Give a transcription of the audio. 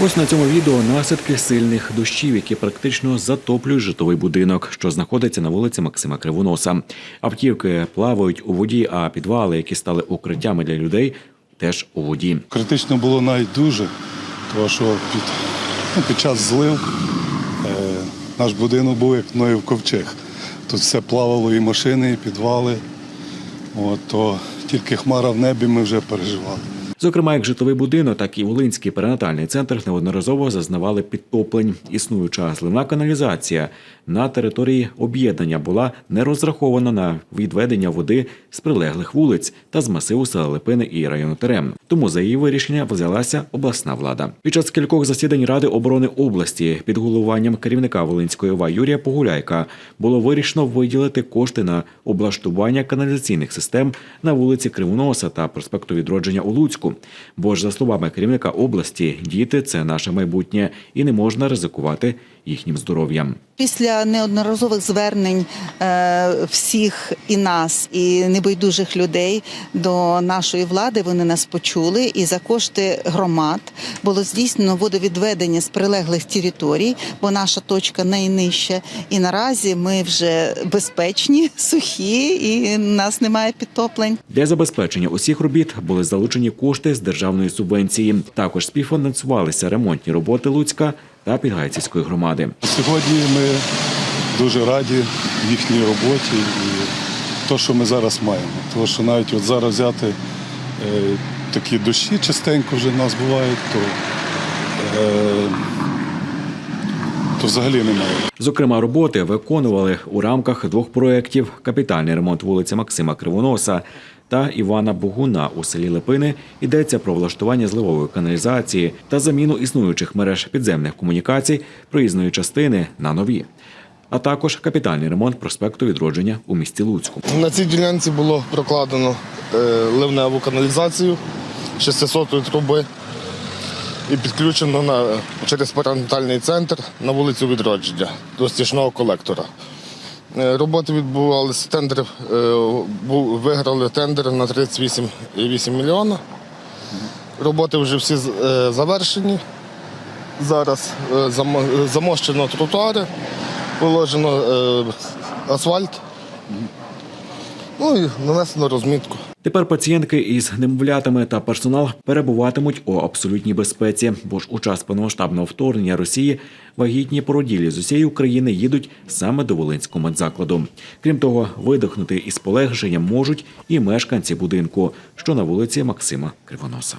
Ось на цьому відео наслідки сильних дощів, які практично затоплюють житловий будинок, що знаходиться на вулиці Максима Кривоноса. Автівки плавають у воді, а підвали, які стали укриттями для людей, теж у воді. Критично було навіть дуже, тому що під, ну, під час злив е, наш будинок був як Ноїв ковчег. Тут все плавало і машини, і підвали. От, то тільки хмара в небі ми вже переживали. Зокрема, як житловий будинок, так і Волинський перинатальний центр неодноразово зазнавали підтоплень. Існуюча зливна каналізація на території об'єднання була не розрахована на відведення води з прилеглих вулиць та з масиву села Липини і району Терем. Тому за її вирішення взялася обласна влада. Під час кількох засідань Ради оборони області під головуванням керівника Волинської ОВА Юрія Погуляйка було вирішено виділити кошти на облаштування каналізаційних систем на вулиці Кривоноса та проспекту Відродження у Луцьку. Бо ж, за словами керівника області, діти це наше майбутнє, і не можна ризикувати їхнім здоров'ям. Після неодноразових звернень е, всіх і нас, і небайдужих людей до нашої влади вони нас почули, і за кошти громад було здійснено водовідведення з прилеглих територій, бо наша точка найнижча. І наразі ми вже безпечні, сухі, і нас немає підтоплень. Для забезпечення усіх робіт були залучені кошти з державної субвенції. Також співфінансувалися ремонтні роботи Луцька та Підгайцівської громади. Сьогодні ми дуже раді їхній роботі і те, що ми зараз маємо. Тому що навіть от зараз взяти е, такі дощі частенько вже в нас бувають, то, е, то взагалі немає. Зокрема, роботи виконували у рамках двох проєктів: капітальний ремонт вулиці Максима Кривоноса та Івана Богуна у селі Липини. Йдеться про влаштування зливової каналізації та заміну існуючих мереж підземних комунікацій проїзної частини на нові. А також капітальний ремонт проспекту відродження у місті Луцьку. На цій ділянці було прокладено е, ливневу каналізацію 600 труби і підключено на, через перинатальний центр на вулицю Відродження до стічного колектора. Е, Роботи відбувалися, тендер, е, виграли тендер на 38,8 мільйона. Роботи вже всі е, завершені. Зараз замощено тротуари, положено асфальт. Ну і нанесено розмітку. Тепер пацієнтки із немовлятами та персонал перебуватимуть у абсолютній безпеці, бо ж у час повномасштабного вторгнення Росії вагітні породілі з усієї України їдуть саме до Волинського медзакладу. Крім того, видихнути із полегшенням можуть і мешканці будинку, що на вулиці Максима Кривоноса.